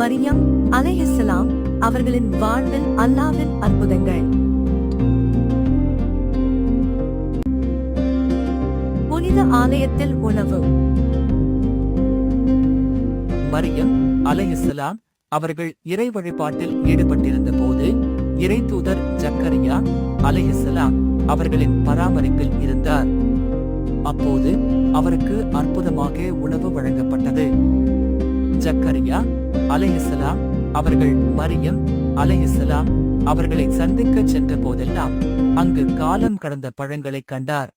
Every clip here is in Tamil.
மரியம் அலைஹிஸ்லாம் அவர்களின் வாழ்வில் அல்லாவின் அற்புதங்கள். புனித ஆலயத்தில் உணவு. மரியம் அலைஹிஸ்லாம் அவர்கள் இறை வழிபாட்டில் ஈடுபட்டிருந்த போது இறை தூதர் ஜக்கரியா அலைஹிஸ்லாம் அவர்களின் பராமரிப்பில் இருந்தார். அப்போது அவருக்கு அற்புதமாக உணவு வழங்கப்பட்டது. ஜக்கரியா அலையசலாம் அவர்கள் மரியம் அலையசலாம் அவர்களை சந்திக்க சென்ற போதெல்லாம் அங்கு காலம் கடந்த பழங்களை கண்டார்.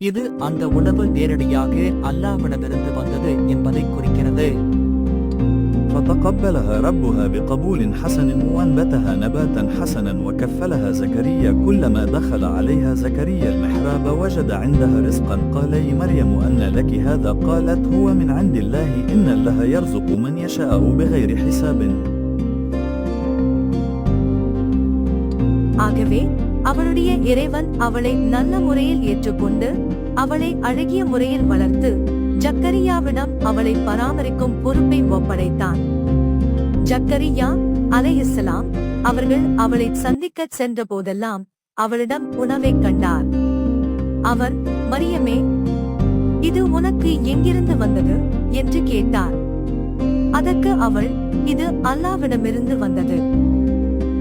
இது அந்த உணவு நேரடியாக அல்லாவிடமிருந்து வந்தது என்பதை குறிக்கிறது. فتقبلها ربها بقبول حسن وانبتها نباتا حسنا وكفلها زكريا كلما دخل عليها زكريا المحراب وجد عندها رزقا قال يا مريم أن لك هذا قالت هو من عند الله إن الله يرزق من يشاء بغير حساب ஆகவே அவளுடைய இறைவன் அவளை நல்ல முறையில் ஏற்றுக்கொண்டு அவளை அழகிய முறையில் வளர்த்து ஜக்கரியாவிடம் அவளை பராமரிக்கும் பொறுப்பை ஒப்படைத்தான். ஜக்கரியா அலைஹிஸ்ஸலாம் அவர்கள் அவளை சந்திக்கச் சென்ற போதெல்லாம் அவளிடம் உணவைக் கண்டார். அவர் மரியமே இது உனக்கு எங்கிருந்து வந்தது? என்று கேட்டார். அதற்கு அவள் இது அல்லாவிடமிருந்து வந்தது.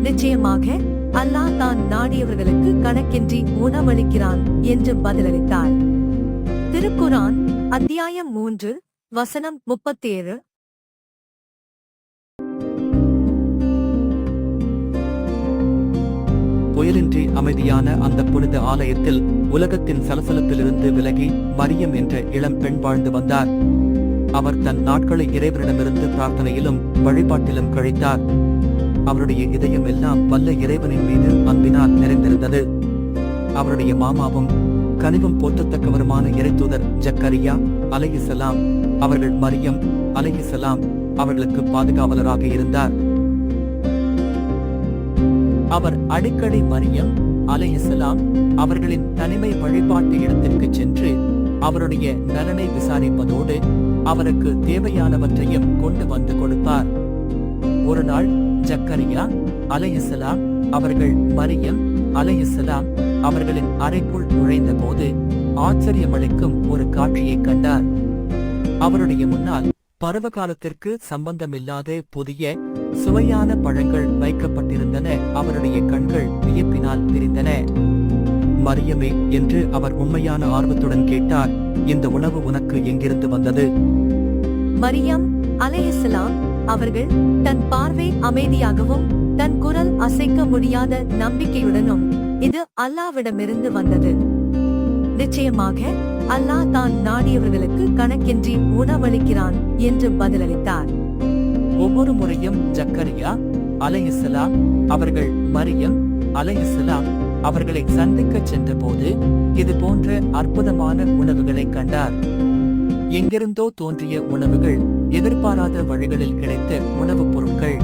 நிச்சயமாக அல்லாஹ் தான் நாடியவர்களுக்கு கணக்கின்றி உணவளிக்கிறான் என்று பதிலளித்தார். திருக்குரான் அத்தியாயம் மூன்று வசனம் முப்பத்தேழு. புயலின்றி அமைதியான அந்த புனித ஆலயத்தில் உலகத்தின் சலசலப்பிலிருந்து விலகி மரியம் என்ற இளம் பெண் வாழ்ந்து வந்தார். அவர் தன் நாட்களை இறைவனிடமிருந்து பிரார்த்தனையிலும் வழிபாட்டிலும் கழித்தார். அவருடைய இதயம் எல்லாம் வல்ல இறைவனின் மீது அன்பினால் நிறைந்திருந்தது. அவருடைய மாமாவும் கனிவும் போற்றத்தக்கவருமான இறைத்தூதர் ஜக்கரியா அலையுசலாம் அவர்கள் மரியம் அலையுசலாம் அவர்களுக்கு பாதுகாவலராக இருந்தார். அவர் அடிக்கடி மரியம் அலைஹிசலாம் அவர்களின் தனிமை வழிபாட்டு இடத்திற்கு சென்று அவருடைய நலனை விசாரிப்பதோடு அவருக்கு தேவையானவற்றையும் கொண்டு வந்து கொடுத்தார். ஒரு நாள் ஜக்கரியா அலையசலாம் அவர்கள் மரியம் அலையசலாம் அவர்களின் அறைக்குள் நுழைந்த போது ஆச்சரியமளிக்கும் ஒரு காட்சியை கண்டார். அவருடைய முன்னால் பருவ காலத்திற்கு சம்பந்தமில்லாத புதிய சுவையான பழங்கள் வைக்கப்பட்டிருந்தன. அவருடைய கண்கள் வியப்பினால் பிரிந்தன மரியமே என்று அவர் உண்மையான ஆர்வத்துடன் கேட்டார். இந்த உணவு உனக்கு எங்கிருந்து வந்தது? மரியம் அலையசலாம் அவர்கள் தன் பார்வை அமைதியாகவும் தன் குரல் அசைக்க முடியாத நம்பிக்கையுடனும் இது அல்லாவிடமிருந்து வந்தது. நிச்சயமாக அல்லாஹ் தான் நாடியவர்களுக்கு கணக்கின்றி உணவளிக்கிறான் என்று பதிலளித்தார். ஒவ்வொரு முறையும் ஜக்கரியா அலையசலாம் அவர்கள் மரியம் அலையசலாம் அவர்களை சந்திக்கச் சென்றபோது இது போன்ற அற்புதமான உணவுகளை கண்டார். எங்கிருந்தோ தோன்றிய உணவுகள் எதிர்பாராத வழிகளில் கிடைத்த உணவுப் பொருட்கள்.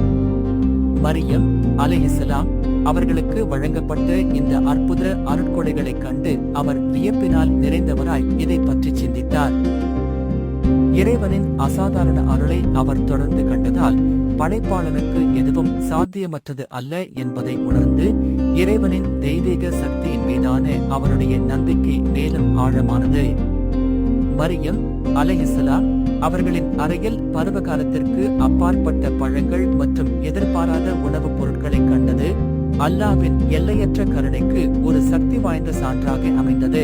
மரியம் அலையசலாம் அவர்களுக்கு வழங்கப்பட்ட இந்த அற்புத அருட்கொடைகளைக் கண்டு அவர் வியப்பினால் நிறைந்தவராய் இதை பற்றி சிந்தித்தார். இறைவனின் அசாதாரண அருளை அவர் தொடர்ந்து கண்டதால் படைப்பாளனுக்கு எதுவும் சாத்தியமற்றது அல்ல என்பதை உணர்ந்து இறைவனின் தெய்வீக சக்தியின் மீதான அவருடைய நம்பிக்கை மேலும் ஆழமானது. மரியம் அலைஹிஸ்ஸலாம் அவர்களின் அறையில் பருவ காலத்திற்கு அப்பாற்பட்ட பழங்கள் மற்றும் எதிர்பாராத உணவுப் பொருட்களை கண்டு அல்லாவின் எல்லையற்ற கருணைக்கு ஒரு சக்தி வாய்ந்த சான்றாக அமைந்தது.